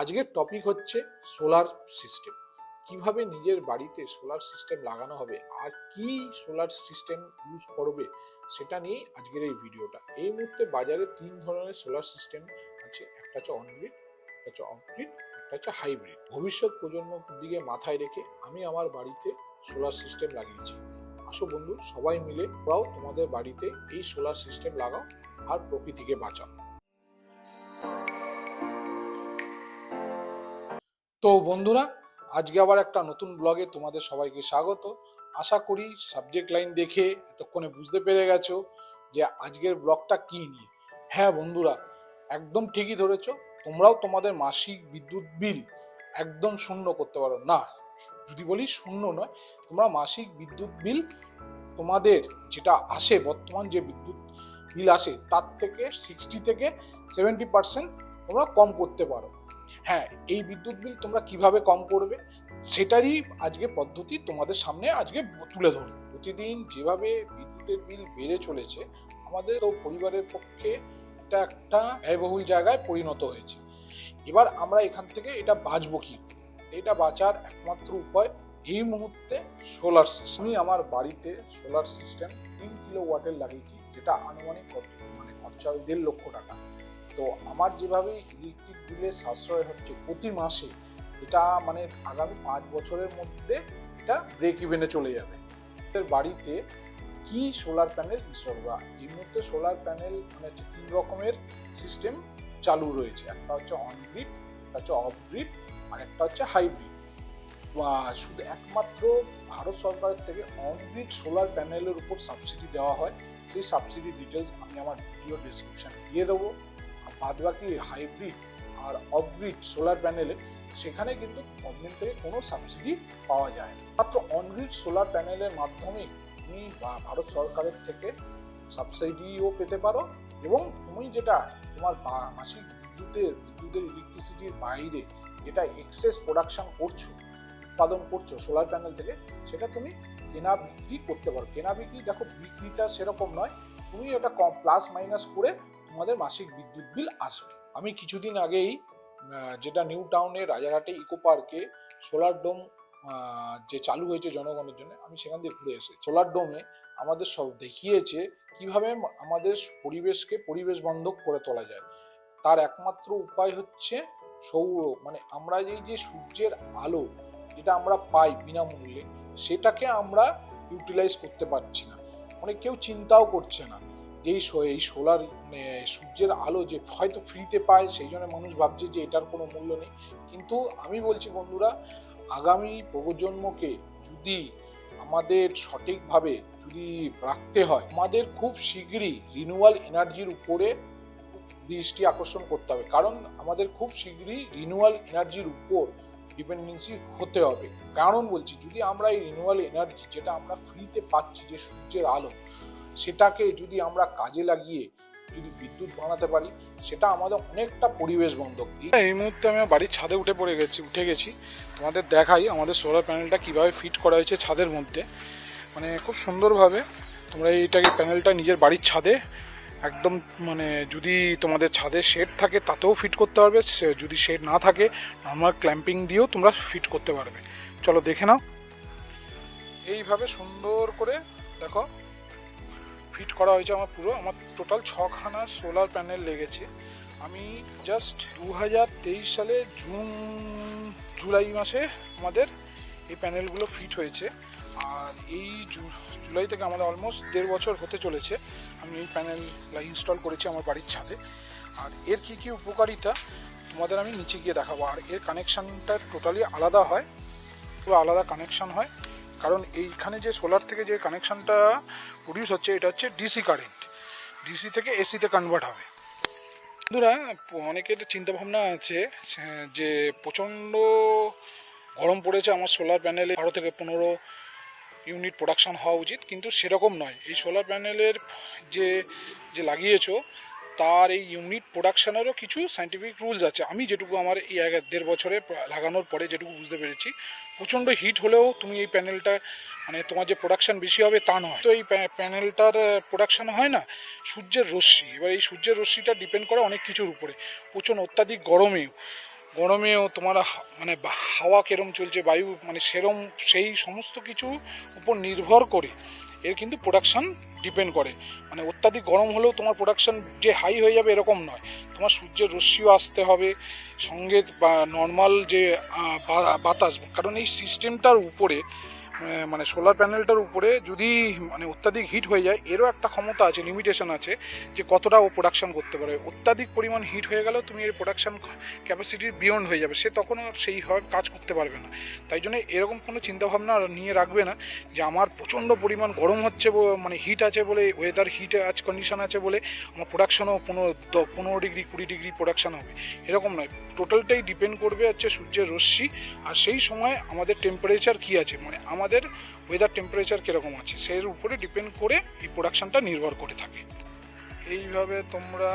আজকের টপিক হচ্ছে solar system কীভাবে নিজের বাড়িতে সোলার সিস্টেম লাগানো হবে আর কি সোলার সিস্টেম ইউজ করবে সেটা নিয়েই আজকের এই ভিডিওটা এই মুহূর্তে বাজারে তিন ধরনের সোলার সিস্টেম আছে, একটা হচ্ছে অনগ্রিড একটা হচ্ছে অফগ্রিড একটা হচ্ছে হাইব্রিড ভবিষ্যৎ প্রজন্মর দিকে মাথায় রেখে আমি আমার বাড়িতে সোলার সিস্টেম লাগিয়েছি। আসো বন্ধু, সবাই মিলে ওরাও তোমাদের বাড়িতে এই সোলার সিস্টেম লাগাও আর প্রকৃতিকে বাঁচাও। তো বন্ধুরা, আজকে আবার একটা নতুন ব্লগে তোমাদের সবাইকে স্বাগত। আশা করি সাবজেক্ট লাইন দেখে এতক্ষণে বুঝতে পেরে গেছো যে আজকের ব্লগটা কি নিয়ে। হ্যাঁ বন্ধুরা, একদম ঠিকই ধরেছো, তোমরাও তোমাদের মাসিক বিদ্যুৎ বিল একদম শূন্য করতে পারো। না, যদি বলি শূন্য নয়, তোমরা মাসিক বিদ্যুৎ বিল তোমাদের যেটা আসে, বর্তমান যে বিদ্যুৎ বিল আসে, তার থেকে সিক্সটি থেকে সেভেন্টি পার্সেন্ট তোমরা কম করতে পারো। হ্যাঁ এই বিদ্যুৎ বিল তোমরা কীভাবে কম করবে সেটারই আজকে পদ্ধতি তোমাদের সামনে আজকে তুলে ধরবো। প্রতিদিন যেভাবে বিদ্যুতের বিল বেড়ে চলেছে, আমাদের তো পরিবারের পক্ষে এটা একটা ব্যয়বহুল জায়গায় পরিণত হয়েছে। এবার আমরা এখান থেকে এটা বাঁচবো কি এটা বাঁচার একমাত্র উপায় এই মুহূর্তে সোলার সিস্টেম আমি আমার বাড়িতে সোলার সিস্টেম তিন কিলো ওয়াটের লাগিয়েছি, যেটা আনুমানিক কত? মানে খরচা দেড় লক্ষ টাকা। তো আমার যেভাবে ইলেকট্রিক বিলের সাশ্রয় হচ্ছে প্রতি মাসে, এটা মানে আগামী পাঁচ বছরের মধ্যে এটা ব্রেক ইভেনে চলে যাবে। বাড়িতে কি সোলার প্যানেল ইনস্টল এই মুহূর্তে সোলার প্যানেল মানে হচ্ছে তিন রকমের সিস্টেম চালু রয়েছে। একটা হচ্ছে অনগ্রিড একটা হচ্ছে অফগ্রিড আর একটা হচ্ছে হাইব্রিড শুধু একমাত্র ভারত সরকারের থেকে অনগ্রিড সোলার প্যানেলের উপর সাবসিডি দেওয়া হয়। সেই সাবসিডি ডিটেলস আমি আমার ভিডিও ডিসক্রিপশানে দিয়ে দেবো। আর বাদ বাকি হাইব্রিড আর অফগ্রিড সোলার প্যানেলে সেখানে কিন্তু গভর্নমেন্ট থেকে কোনো সাবসিডি পাওয়া যায় না। মাত্র অনগ্রিড সোলার প্যানেলের মাধ্যমে তুমি ভারত সরকারের থেকে সাবসিডিও পেতে পারো এবং তুমি যেটা তোমার মাসিক বিদ্যুতের বিদ্যুতের ইলেকট্রিসিটির বাইরে যেটা এক্সেস প্রোডাকশন করছ, উৎপাদন করছ সোলার প্যানেল থেকে, সেটা তুমি কেনা বিক্রি করতে পারো। কেনা বিক্রি, দেখো বিক্রিটা সেরকম নয়। তুমি ওটা কম প্লাস মাইনাস করে তোমাদের মাসিক বিদ্যুৎ বিল আসবে। আমি কিছুদিন আগেই যেটা নিউ টাউনে রাজারহাটে ইকো পার্কে সোলার ডোম যে চালু হয়েছে জনগণের জন্য, আমি সেখান দিয়ে ঘুরে এসে সোলার ডোমে আমাদের সব দেখিয়েছে কীভাবে আমাদের পরিবেশকে পরিবেশ বান্ধব করে তোলা যায়। তার একমাত্র উপায় হচ্ছে সৌর। মানে আমরা এই যে সূর্যের আলো, যেটা আমরা পাই বিনামূল্যে, সেটাকে আমরা ইউটিলাইজ করতে পারছি না। মানে কেউ চিন্তাও করছে না। যে এই সোলার মানে সূর্যের আলো যে হয়তো ফ্রিতে পায়, সেই জন্য মানুষ ভাবছে যে এটার কোনো মূল্য নেই। কিন্তু আমি বলছি, বন্ধুরা, আগামী প্রজন্মকে যদি আমাদের সঠিকভাবে যদি রাখতে হয়, আমাদের খুব শীঘ্রই রিনিউয়াল এনার্জির উপরে দৃষ্টি আকর্ষণ করতে হবে। কারণ আমাদের খুব শীঘ্রই রিনিউয়াল এনার্জির উপর ডিপেন্ডেন্সি হতে হবে। কারণ বলছি, যদি আমরা এই রিনিউয়াল এনার্জি যেটা আমরা ফ্রিতে পাচ্ছি, যে সূর্যের আলো সেটাকে যদি আমরা কাজে লাগিয়ে যদি বিদ্যুৎ বানাতে পারি, সেটা আমাদের অনেকটা পরিবেশ বান্ধব। এই মুহূর্তে আমি বাড়ির ছাদে উঠে পড়ে গেছি, উঠে গেছি। তোমাদের দেখাই আমাদের সোলার প্যানেলটা কীভাবে ফিট করা হয়েছে ছাদের মধ্যে। মানে খুব সুন্দরভাবে তোমরা এইটাকে প্যানেলটা নিজের বাড়ির ছাদে একদম মানে যদি তোমাদের ছাদে শেড থাকে তাতেও ফিট করতে পারবে যদি শেড না থাকে নর্মাল ক্ল্যাম্পিং দিয়েও তোমরা ফিট করতে পারবে। চলো দেখে নাও। এইভাবে সুন্দর করে দেখো। ফিট করা হয়েছে আমার পুরো। আমার টোটাল ছখানা সোলার প্যানেল লেগেছে। আমি জাস্ট দু হাজার তেইশ সালে জুন, জুলাই মাসে আমাদের এই প্যানেলগুলো ফিট হয়েছে। আর এই জুলাই থেকে আমাদের অলমোস্ট দেড় বছর হতে চলেছে। আমি এই প্যানেল ইনস্টল করেছি আমার বাড়ির ছাদে। আর এর কি কি উপকারিতা, তোমাদের আমি নিচে গিয়ে দেখাবো। আর এর কানেকশানটা টোটালি আলাদা হয়। পুরো আলাদা কানেকশান হয়। কারণ এইখানে যে সোলার থেকে যে কানেকশানটা প্রডিউস হচ্ছে, এটা হচ্ছে ডিসি কারেন্ট ডিসি থেকে এসিতে কনভার্ট হবে। বন্ধুরা, অনেকের চিন্তা ভাবনা আছে যে প্রচণ্ড গরম পড়েছে আমার সোলার প্যানেলে বারো থেকে পনেরো ইউনিট প্রোডাকশন হওয়া উচিত, কিন্তু সেরকম নয়। এই সোলার প্যানেলের যে যে লাগিয়েছো তার এই ইউনিট প্রোডাকশানেরও কিছু সাইন্টিফিক রুলস আছে। আমি যেটুকু আমার এই এক দেড় বছরে লাগানোর পরে যেটুকু বুঝতে পেরেছি, প্রচণ্ড হিট হলেও তুমি এই প্যানেলটা মানে তোমার যে প্রোডাকশান বেশি হবে তা নয়। তো এই প্যানেলটার প্রোডাকশান হয় না, সূর্যের রশ্মি। এবার এই সূর্যের রশ্মিটা ডিপেন্ড করে অনেক কিছুর উপরে। প্রচণ্ড অত্যাধিক গরমেও। গরমেও তোমার মানে হাওয়া কেরম চলছে, বায়ু মানে সেরম সেই সমস্ত কিছু উপর নির্ভর করে। এর কিন্তু প্রোডাকশান ডিপেন্ড করে। মানে অত্যাধিক গরম হলেও তোমার প্রোডাকশান যে হাই হয়ে যাবে এরকম নয়। তোমার সূর্যের রশ্মিও আসতে হবে। সঙ্গে বা নর্মাল যে বাতাস, কারণ এই সিস্টেমটার উপরে মানে সোলার প্যানেলটার উপরে যদি মানে অত্যাধিক হিট হয়ে যায়, এরও একটা ক্ষমতা আছে লিমিটেশন আছে, যে কতটা ও প্রোডাকশন করতে পারে। অত্যাধিক পরিমাণ হিট হয়ে গেলেও তুমি এর প্রোডাকশান ক্যাপাসিটির বিয়ন্ড হয়ে যাবে। সে তখন আর সেইভাবে কাজ করতে পারবে না। তাই জন্য এরকম কোনো চিন্তাভাবনা নিয়ে রাখবে না, যে আমার প্রচণ্ড পরিমাণ গরম হচ্ছে মানে হিট আছে বলে ওয়েদার হিট আজ কন্ডিশন আছে বলে, আমার প্রোডাকশনও পনেরো পনেরো ডিগ্রি কুড়ি ডিগ্রি প্রোডাকশান হবে। এরকম নয়। টোটালটাই ডিপেন্ড করবে হচ্ছে সূর্যের রশ্মি। আর সেই সময় আমাদের টেম্পারেচার কী আছে? মানে আমাদের ওয়েদার টেম্পারেচার কীরকম আছে সেই উপরে ডিপেন্ড করে এই প্রোডাকশনটা নির্ভর করে থাকে। এইভাবে তোমরা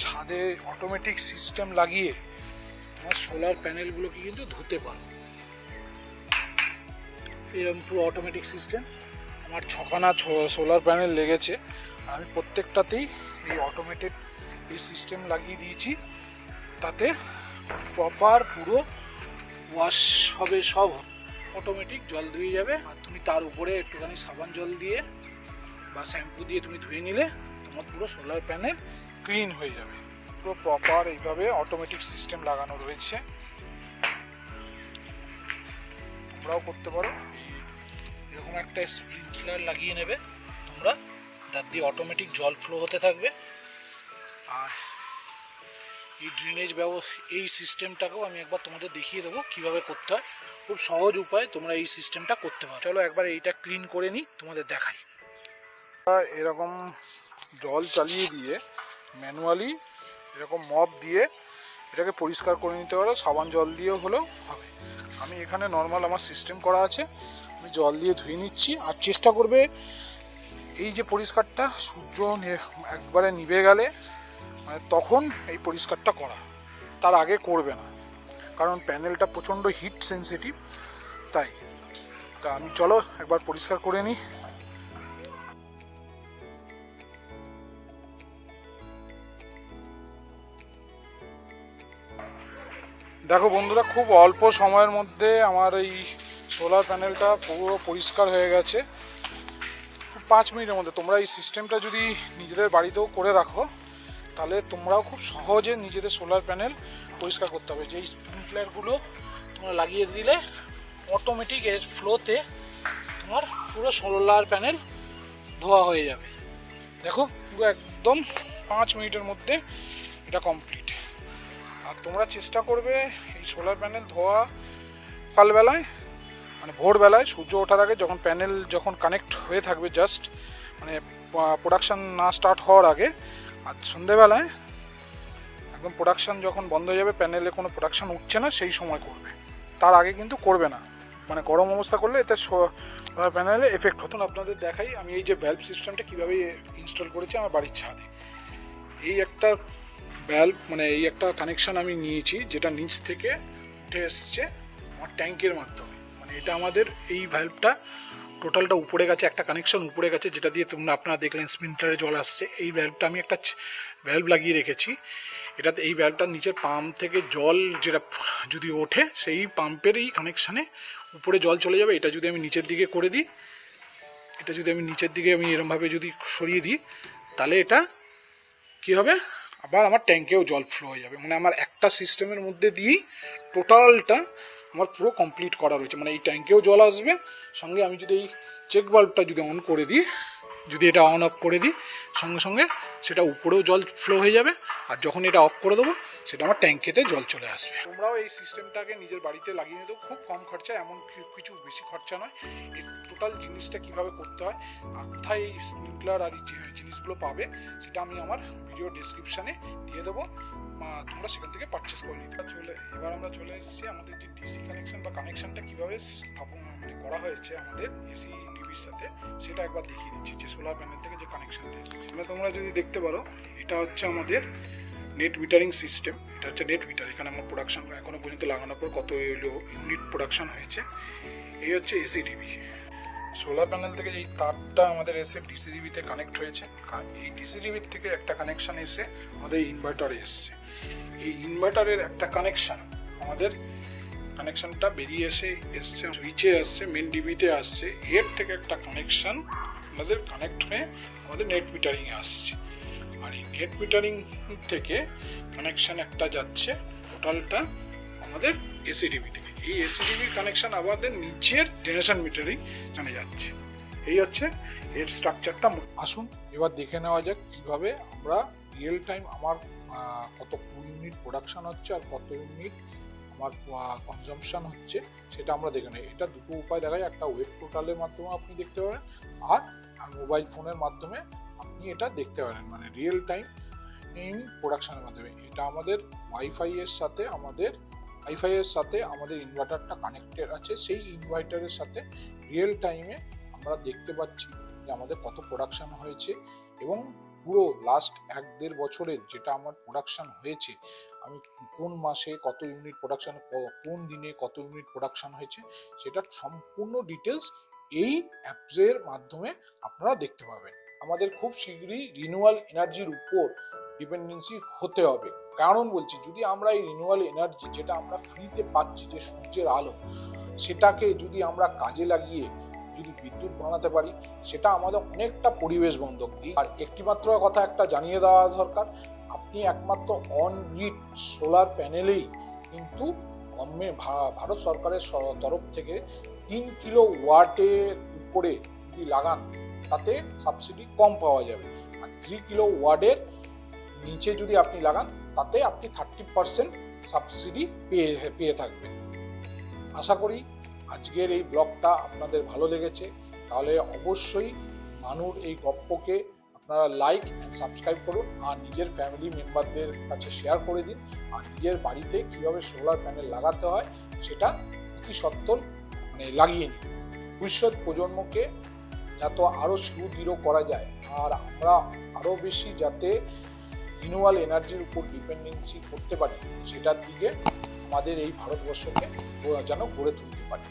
ছাদে অটোমেটিক সিস্টেম লাগিয়ে তোমার সোলার প্যানেলগুলোকে কিন্তু ধুতে পারো। এরকম পুরো অটোমেটিক সিস্টেম আমার ছখানা সোলার প্যানেল লেগেছে। আমি প্রত্যেকটাতেই এই অটোমেটেড এই সিস্টেম লাগিয়ে দিয়েছি। তাতে প্রপার পুরো ওয়াশ হবে, সব অটোমেটিক জল ধুয়ে যাবে। আর তুমি তার উপরে একটুখানি সাবান জল দিয়ে বা শ্যাম্পু দিয়ে তুমি ধুয়ে নিলে তোমার পুরো সোলার প্যানেল ক্লিন হয়ে যাবে। পুরো প্রপার এইভাবে অটোমেটিক সিস্টেম লাগানো রয়েছে। তোমরাও করতে পারো। এরকম একটা স্প্রিংকলার লাগিয়ে নেবে। তোমরা তার দিয়ে অটোমেটিক জল ফ্লো হতে থাকবে। আর এই ড্রেনেজ ব্যবস্থা এই সিস্টেমটাকেও আমি একবার তোমাদের দেখিয়ে দেবো কীভাবে করতে হয়। খুব সহজ উপায়ে তোমরা এই সিস্টেমটা করতে পারো। চলো একবার এইটা ক্লিন করে নিই, তোমাদের দেখাই। এরকম জল চালিয়ে দিয়ে ম্যানুয়ালি এরকম মপ দিয়ে এটাকে পরিষ্কার করে নিতে পারো, সাবান জল দিয়েও হলেও হবে। আমি এখানে নর্মাল আমার সিস্টেম করা আছে, আমি জল দিয়ে ধুয়ে নিচ্ছি আর চেষ্টা করবে এই যে পরিষ্কারটা সূর্য একবারে নিভে গেলে মানে তখন এই পরিষ্কারটা করা। তার আগে করবে না। কারণ প্যানেলটা প্রচণ্ড হিট সেন্সিটিভ, তাই। তা আমি, চলো, একবার পরিষ্কার করে নিই। দেখো বন্ধুরা, খুব অল্প সময়ের মধ্যে আমার এই সোলার প্যানেলটা পুরো পরিষ্কার হয়ে গেছে। পাঁচ মিনিটের মধ্যে। তোমরা এই সিস্টেমটা যদি নিজেদের বাড়িতেও করে রাখো, তাহলে তোমরাও খুব সহজে নিজেদের সোলার প্যানেল পরিষ্কার করতে হবে। যেই স্প্রিংকলারগুলো তোমরা লাগিয়ে দিলে অটোমেটিক এর ফ্লোতে তোমার পুরো সোলার প্যানেল ধোয়া হয়ে যাবে। দেখো, পুরো একদম পাঁচ মিনিটের মধ্যে এটা কমপ্লিট আর তোমরা চেষ্টা করবে এই সোলার প্যানেল ধোয়া সকালবেলায় মানে ভোরবেলায় সূর্য ওঠার আগে যখন প্যানেল যখন কানেক্ট হয়ে থাকবে জাস্ট মানে প্রোডাকশান না স্টার্ট হওয়ার আগে, আর সন্ধেবেলায় একদম প্রোডাকশান যখন বন্ধ হয়ে যাবে প্যানেলে কোনো প্রোডাকশান উঠছে না, সেই সময় করবে। তার আগে কিন্তু করবে না। মানে গরম অবস্থা করলে এতে প্যানেলে এফেক্ট হতো না। আপনাদের দেখাই, আমি এই যে ভ্যালভ সিস্টেমটা কীভাবে ইনস্টল করেছি আমার বাড়ির ছাদে। এই একটা ভ্যালভ মানে এই একটা কানেকশান আমি নিয়েছি, যেটা নিচ থেকে উঠে এসছে আমার ট্যাঙ্কের মাধ্যমে। মানে এটা আমাদের এই ভ্যালভটা টোটালটা উপরে গেছে, একটা কানেকশন উপরে গেছে, যেটা দিয়ে তোমরা, আপনারা দেখলেন স্প্রিন্টারে জল আসছে। এই ভ্যালভটা আমি একটা ভ্যালভ লাগিয়ে রেখেছি। এটাতে এই ভ্যালভটার নিচের পাম্প থেকে জল যেটা যদি ওঠে, সেই পাম্পেরই কানেকশানে উপরে জল চলে যাবে। এটা যদি আমি নিচের দিকে করে দিই, এটা যদি আমি নিচের দিকে আমি এরমভাবে যদি সরিয়ে দিই, তাহলে এটা কি হবে? আবার আমার ট্যাঙ্কেও জল ফ্লো হয়ে যাবে। মানে আমার একটা সিস্টেমের মধ্যে দিয়েই টোটালটা আমার পুরো কমপ্লিট করা রয়েছে। মানে এই ট্যাঙ্কেও জল আসবে। সঙ্গে আমি যদি এই চেক বাল্বটা যদি অন করে দিই যদি এটা অন অফ করে দিই, সঙ্গে সঙ্গে সেটা উপরেও জল ফ্লো হয়ে যাবে, আর যখন এটা অফ করে দেবো, সেটা আমার ট্যাঙ্কেতে জল চলে আসবে। তোমরাও এই সিস্টেমটাকে নিজের বাড়িতে লাগিয়ে নিতেও খুব কম খরচা, এমন কিছু বেশি খরচা নয়। এই টোটাল জিনিসটা কীভাবে করতে হয়, আর কোথায় এই স্প্রিংকলার আর এই জিনিসগুলো পাবে, সেটা আমি আমার ভিডিও ডিসক্রিপশানে দিয়ে দেবো। তোমরা সেখান থেকে পারচেস করে নিতে। চলে, এবার আমরা চলে এসেছি আমাদের যে ডিসি কানেকশন বা কানেকশনটা কীভাবে স্থাপন মানে করা হয়েছে আমাদের এসি টিভির সাথে, সেটা একবার দেখিয়ে দিচ্ছি, যে সোলার প্যানেল থেকে যে কানেকশনটা এসেছে। মানে তোমরা যদি দেখতে পারো, এটা হচ্ছে আমাদের নেট মিটারিং সিস্টেম এটা হচ্ছে নেট মিটার এখানে আমার প্রোডাকশন এখনও পর্যন্ত লাগানোর পর কত ইউনিট প্রোডাকশন হয়েছে। এই হচ্ছে এসি টিভি সোলার প্যানেল থেকে এই তারটা আমাদের এসে ডিসিজিবিতে কানেক্ট হয়েছে এই ডিসিজিবির থেকে একটা কানেকশান এসে আমাদের ইনভার্টারে এসছে। এই ইনভার্টারের একটা কানেকশন আমাদের কানেকশনটা বেরিয়ে এসে এসছে সুইচে আসছে মেন ডিবিতে আসছে। এর থেকে একটা কানেকশন আমাদের কানেক্ট হয়ে আমাদের নেট মিটারিংয়ে আসছে। আর এই নেট মিটারিং থেকে কানেকশন একটা যাচ্ছে টোটালটা আমাদের এসি এসিডিবি থেকে। এই এসিডিবি কানেকশন আমাদের নিচের জেনারেশন মিটারিং জানা যাচ্ছে। এই হচ্ছে এর স্ট্রাকচারটা আসুন, এবার দেখে নেওয়া যাক কীভাবে আমরা রিয়েল টাইম আমার কত ইউনিট প্রোডাকশন হচ্ছে আর কত ইউনিট আমার কনজাম্পশন হচ্ছে, সেটা আমরা দেখে নেই। এটা দুটো উপায় দেখা যায় একটা ওয়েব পোর্টালের মাধ্যমে আপনি দেখতে পারেন, আর মোবাইল ফোনের মাধ্যমে আপনি এটা দেখতে পারেন মানে রিয়েল টাইম প্রোডাকশনের মাধ্যমে। এটা আমাদের ওয়াইফাই এর সাথে, আমাদের ওয়াইফাই এর সাথে আমাদের ইনভার্টারটা কানেক্টেড আছে। সেই ইনভার্টারের সাথে রিয়েল টাইমে আমরা দেখতে পাচ্ছি যে আমাদের কত প্রোডাকশন হয়েছে এবং পুরো লাস্ট এক দেড় বছরের যেটা আমার প্রোডাকশন হয়েছে আমি কোন মাসে কত ইউনিট প্রোডাকশন কোন দিনে কত ইউনিট প্রোডাকশন হয়েছে, সেটার সম্পূর্ণ ডিটেলস এই অ্যাপসের মাধ্যমে আপনারা দেখতে পাবেন। আমাদের খুব শীঘ্রই রিনিউয়াল এনার্জির উপর ডিপেন্ডেন্সি হতে হবে। কারণ বলছি, যদি আমরা এই রিনিউয়াল এনার্জি যেটা আমরা ফ্রিতে পাচ্ছি যে সূর্যের আলো, সেটাকে যদি আমরা কাজে লাগিয়ে যদি বিদ্যুৎ বানাতে পারি, সেটা আমাদের অনেকটা পরিবেশ বন্ধক আর একটি মাত্র কথা একটা জানিয়ে দেওয়া দরকার, আপনি একমাত্র অন গ্রিড সোলার প্যানেলেই কিন্তু ভারত সরকারের তরফ থেকে তিন কিলো ওয়াটের উপরে যদি লাগান, তাতে সাবসিডি কম পাওয়া যাবে। আর থ্রি কিলো ওয়ার্ডের নিচে যদি আপনি লাগান, তাতে আপনি থার্টি পার্সেন্ট সাবসিডি পেয়ে পেয়ে থাকবেন। আশা করি আজকের এই ব্লগটা আপনাদের ভালো লেগেছে, তাহলে অবশ্যই মানুর এই গপ্পকে আপনারা লাইক অ্যান্ড সাবস্ক্রাইব করুন, আর নিজের ফ্যামিলি মেম্বারদের কাছে শেয়ার করে দিন, আর নিজের বাড়িতে কীভাবে সোলার প্যানেল লাগাতে হয় সেটা অতি সত্তর মানে লাগিয়ে নিন। ভবিষ্যৎ প্রজন্মকে যাতে আরও সুদৃঢ় করা যায়, আর আমরা আরও বেশি যাতে রিনিউয়াল এনার্জির উপর ডিপেন্ডেন্সি করতে পারি, সেটার দিকে আমাদের এই ভারতবর্ষকে যেন গড়ে তুলতে পারি।